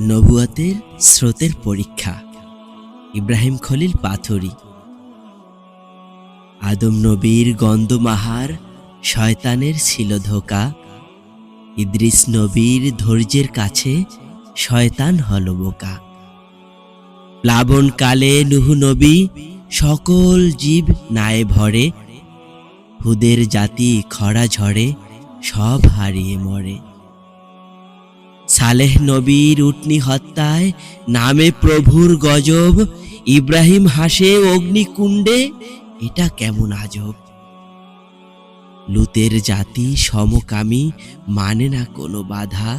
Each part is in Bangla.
নবুয়াতের স্রোতের পরীক্ষা। ইব্রাহিম খলিল পাথরি। আদম নবীর গন্ধমাহার শয়তানের ছিল ধোকা। ইদ্রিস নবীর ধৈর্যের কাছে শয়তান হল বোকা। প্লাবন কালে নুহু নবী সকল জীব নায়ে ভরে। হুদের জাতি খরা ঝরে সব হারিয়ে মরে। সালেহ নবীর উটনি হত্যায় নামে প্রভুর গজব, ইব্রাহিম হাসে অগ্নিকুণ্ডে, এটা কেমন আজব? লুতের জাতি সমকামী মানে না কোনো বাধা?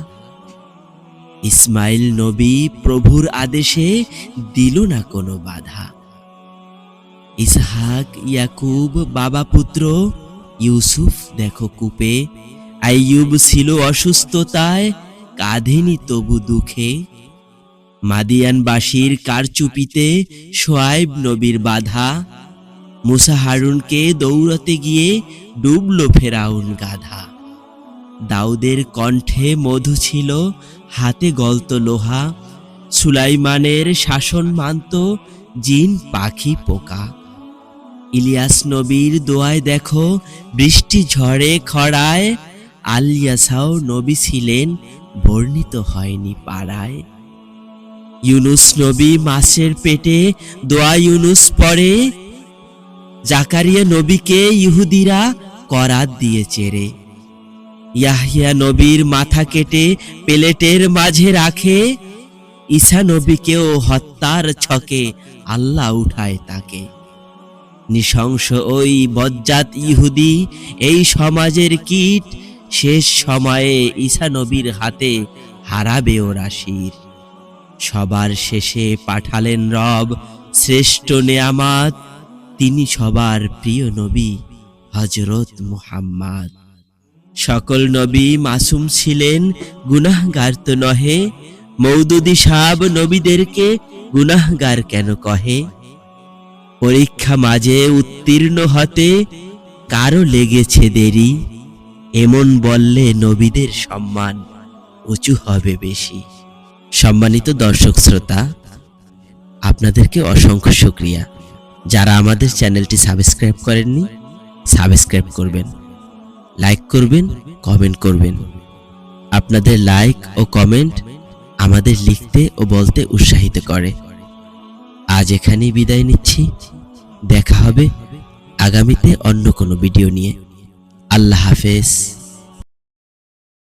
ইসমাইল নবী প্রভুর আদেশে দিল না কোনো বাধা? ইসহাক, ইয়াকুব, বাবা পুত্র, ইউসুফ দেখো কূপে, আইয়ুব ছিল অসুস্থতায় কাঁধেনি তবু দুঃখে। মাদিয়ানবাসীর কারচুপিতে সোয়াইব নবীর বাধা। মুসা হারুনকে দৌড়াতে গিয়ে ডুবলো ফেরাউন গাধা। দাউদের কণ্ঠে মধু ছিল, হাতে গলত লোহা। সুলাইমানের শাসন মানত, জিন পাখি পোকা। ইলিয়াস নবীর দোয়ায় দেখো, বৃষ্টি ঝড়ে খরায় আলিয়াসাও নবী ছিলেন, বর্ণিত হয়নি পাড়ায়। ইউনুস নবী মাছের পেটে দোয়া ইউনুস পড়ে, জাকারিয়া নবীকে ইহুদিরা করাত দিয়ে চেরে ইয়াহিয়া নবীর মাথা কেটে প্লেটের মাঝে রাখে, ঈসা নবীকেও হত্যার ছকে আল্লাহ উঠায় তাকে। নৃশংস ওই বজ্জাত ইহুদি, এই সমাজের কীট শেষ সময়ে ঈসা নবীর হাতে হারাবে ও রাশির। সবার শেষে পাঠালেন রব শ্রেষ্ঠ নেয়ামাত, তিনি সবার প্রিয় নবী হজরত মুহাম্মদ। সকল নবী মাসুম ছিলেন, গুনাহগার তো নহে মৌদুদি সাব নবীদেরকে গুনাহগার কেন কহে? পরীক্ষা মাঝে উত্তীর্ণ হতে কারও লেগেছে দেরি? এমন বললে নবীদের সম্মান উঁচু হবে বেশি। সম্মানিত দর্শক শ্রোতা, আপনাদেরকে অসংখ্য শুক্রিয়া। যারা আমাদের চ্যানেলটি সাবস্ক্রাইব করেননি, সাবস্ক্রাইব করবেন, লাইক করবেন, কমেন্ট করবেন। আপনাদের লাইক ও কমেন্ট আমাদের লিখতে ও বলতে উৎসাহিত করে। আজ এখানেই বিদায় নিচ্ছি। দেখা হবে আগামীতে অন্য কোনো ভিডিও নিয়ে। আল্লাহ হাফেজ